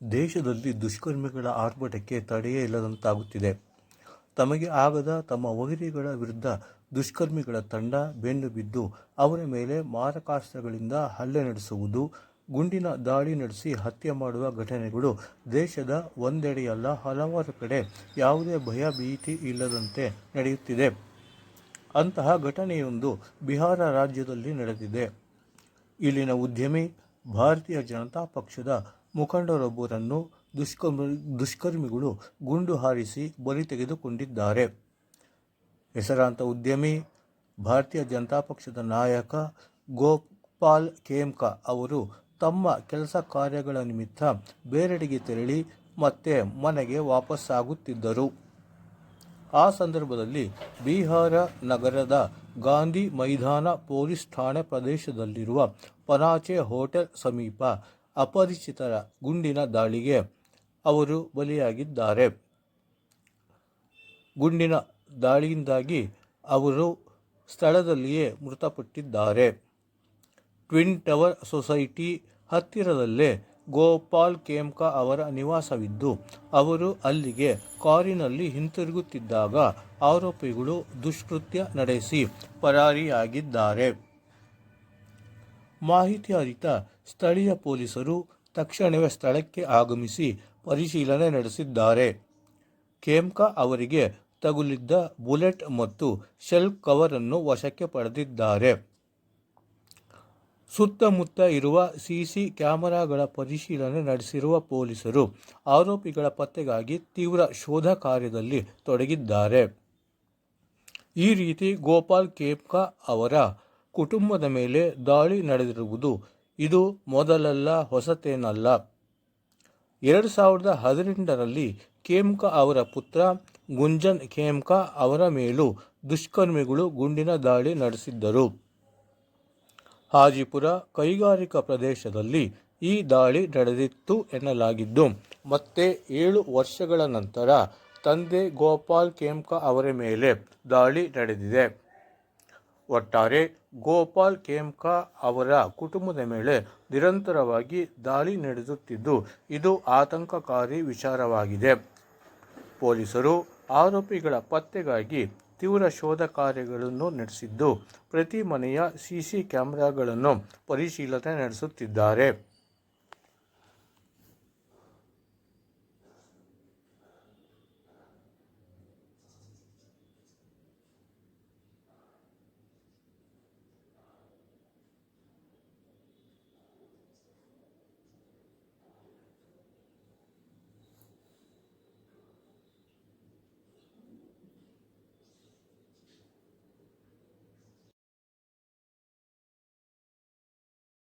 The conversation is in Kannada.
ದೇಶದಲ್ಲಿ ದುಷ್ಕರ್ಮಿಗಳ ಆರ್ಭಟಕ್ಕೆ ತಡೆಯೇ ಇಲ್ಲದಂತಾಗುತ್ತಿದೆ. ತಮಗೆ ಆಗದ ತಮ್ಮ ವೈರಿಗಳ ವಿರುದ್ಧ ದುಷ್ಕರ್ಮಿಗಳ ತಂಡ ಬೆನ್ನು ಬಿದ್ದು ಅವರ ಮೇಲೆ ಮಾರಕಾಸ್ತ್ರಗಳಿಂದ ಹಲ್ಲೆ ನಡೆಸುವುದು, ಗುಂಡಿನ ದಾಳಿ ನಡೆಸಿ ಹತ್ಯೆ ಮಾಡುವ ಘಟನೆಗಳು ದೇಶದ ಒಂದೆಡೆಯಲ್ಲ, ಹಲವಾರು ಕಡೆ ಯಾವುದೇ ಭಯ ಭೀತಿ ಇಲ್ಲದಂತೆ ನಡೆಯುತ್ತಿದೆ. ಅಂತಹ ಘಟನೆಯೊಂದು ಬಿಹಾರ ರಾಜ್ಯದಲ್ಲಿ ನಡೆದಿದೆ. ಇಲ್ಲಿನ ಉದ್ಯಮಿ ಭಾರತೀಯ ಜನತಾ ಪಕ್ಷದ ಮುಖಂಡರೊಬ್ಬರನ್ನು ದುಷ್ಕರ್ಮಿ, ದುಷ್ಕರ್ಮಿಗಳು ಗುಂಡು ಹಾರಿಸಿ ಬಲಿ ತೆಗೆದುಕೊಂಡಿದ್ದಾರೆ. ಹೆಸರಾಂತ ಉದ್ಯಮಿ, ಭಾರತೀಯ ಜನತಾ ಪಕ್ಷದ ನಾಯಕ ಗೋಪಾಲ್ ಖೇಮ್ಕ ಅವರು ತಮ್ಮ ಕೆಲಸ ಕಾರ್ಯಗಳ ನಿಮಿತ್ತ ಬೇರೆಡೆಗೆ ತೆರಳಿ ಮತ್ತೆ ಮನೆಗೆ ವಾಪಸ್ಸಾಗುತ್ತಿದ್ದರು. ಆ ಸಂದರ್ಭದಲ್ಲಿ ಬಿಹಾರ ನಗರದ ಗಾಂಧಿ ಮೈದಾನ ಪೊಲೀಸ್ ಠಾಣೆ ಪ್ರದೇಶದಲ್ಲಿರುವ ಪನಾಚೆ ಹೋಟೆಲ್ ಸಮೀಪ ಅಪರಿಚಿತರ ಗುಂಡಿನ ದಾಳಿಗೆ ಅವರು ಬಲಿಯಾಗಿದ್ದಾರೆ. ಗುಂಡಿನ ದಾಳಿಯಿಂದಾಗಿ ಅವರು ಸ್ಥಳದಲ್ಲಿಯೇ ಮೃತಪಟ್ಟಿದ್ದಾರೆ. ಟ್ವಿನ್ ಟವರ್ ಸೊಸೈಟಿ ಹತ್ತಿರದಲ್ಲೇ ಗೋಪಾಲ್ ಕೇಮ್ಕಾ ಅವರ ನಿವಾಸವಿದ್ದು, ಅವರು ಅಲ್ಲಿಗೆ ಕಾರಿನಲ್ಲಿ ಹಿಂತಿರುಗುತ್ತಿದ್ದಾಗ ಆರೋಪಿಗಳು ದುಷ್ಕೃತ್ಯ ನಡೆಸಿ ಪರಾರಿಯಾಗಿದ್ದಾರೆ. ಮಾಹಿತಿ ಅರಿತ ಸ್ಥಳೀಯ ಪೊಲೀಸರು ತಕ್ಷಣವೇ ಸ್ಥಳಕ್ಕೆ ಆಗಮಿಸಿ ಪರಿಶೀಲನೆ ನಡೆಸಿದ್ದಾರೆ. ಖೇಮ್ಕಾ ಅವರಿಗೆ ತಗುಲಿದ್ದ ಬುಲೆಟ್ ಮತ್ತು ಶೆಲ್ ಕವರನ್ನು ವಶಕ್ಕೆ ಪಡೆದಿದ್ದಾರೆ. ಸುತ್ತಮುತ್ತ ಇರುವ ಸಿಸಿ ಕ್ಯಾಮೆರಾಗಳ ಪರಿಶೀಲನೆ ನಡೆಸಿರುವ ಪೊಲೀಸರು ಆರೋಪಿಗಳ ಪತ್ತೆಗಾಗಿ ತೀವ್ರ ಶೋಧ ಕಾರ್ಯದಲ್ಲಿ ತೊಡಗಿದ್ದಾರೆ. ಈ ರೀತಿ ಗೋಪಾಲ್ ಖೇಮ್ಕಾ ಅವರ ಕುಟುಂಬದ ಮೇಲೆ ದಾಳಿ ನಡೆದಿರುವುದು ಇದು ಮೊದಲಲ್ಲ ಹೊಸತೇನಲ್ಲ. ಎರಡು ಸಾವಿರದ ಹದಿನೆಂಟರಲ್ಲಿ ಖೇಮ್ಕಾ ಅವರ ಪುತ್ರ ಗುಂಜನ್ ಖೇಮ್ಕಾ ಅವರ ಮೇಲೂ ದುಷ್ಕರ್ಮಿಗಳು ಗುಂಡಿನ ದಾಳಿ ನಡೆಸಿದ್ದರು. ಹಾಜಿಪುರ ಕೈಗಾರಿಕಾ ಪ್ರದೇಶದಲ್ಲಿ ಈ ದಾಳಿ ನಡೆದಿತ್ತು ಎನ್ನಲಾಗಿದ್ದು, ಮತ್ತೆ ಏಳು ವರ್ಷಗಳ ನಂತರ ತಂದೆ ಗೋಪಾಲ್ ಖೇಮ್ಕಾ ಅವರ ಮೇಲೆ ದಾಳಿ ನಡೆದಿದೆ. ಒಟ್ಟಾರೆ ಗೋಪಾಲ್ ಕೇಮ್ಕಾ ಅವರ ಕುಟುಂಬದ ಮೇಲೆ ನಿರಂತರವಾಗಿ ದಾಳಿ ನಡೆಸುತ್ತಿದ್ದು, ಇದು ಆತಂಕಕಾರಿ ವಿಚಾರವಾಗಿದೆ. ಪೊಲೀಸರು ಆರೋಪಿಗಳ ಪತ್ತೆಗಾಗಿ ತೀವ್ರ ಶೋಧ ಕಾರ್ಯಗಳನ್ನು ನಡೆಸಿದ್ದು, ಪ್ರತಿ ಮನೆಯ ಸಿಸಿ ಕ್ಯಾಮೆರಾಗಳನ್ನು ಪರಿಶೀಲನೆ ನಡೆಸುತ್ತಿದ್ದಾರೆ.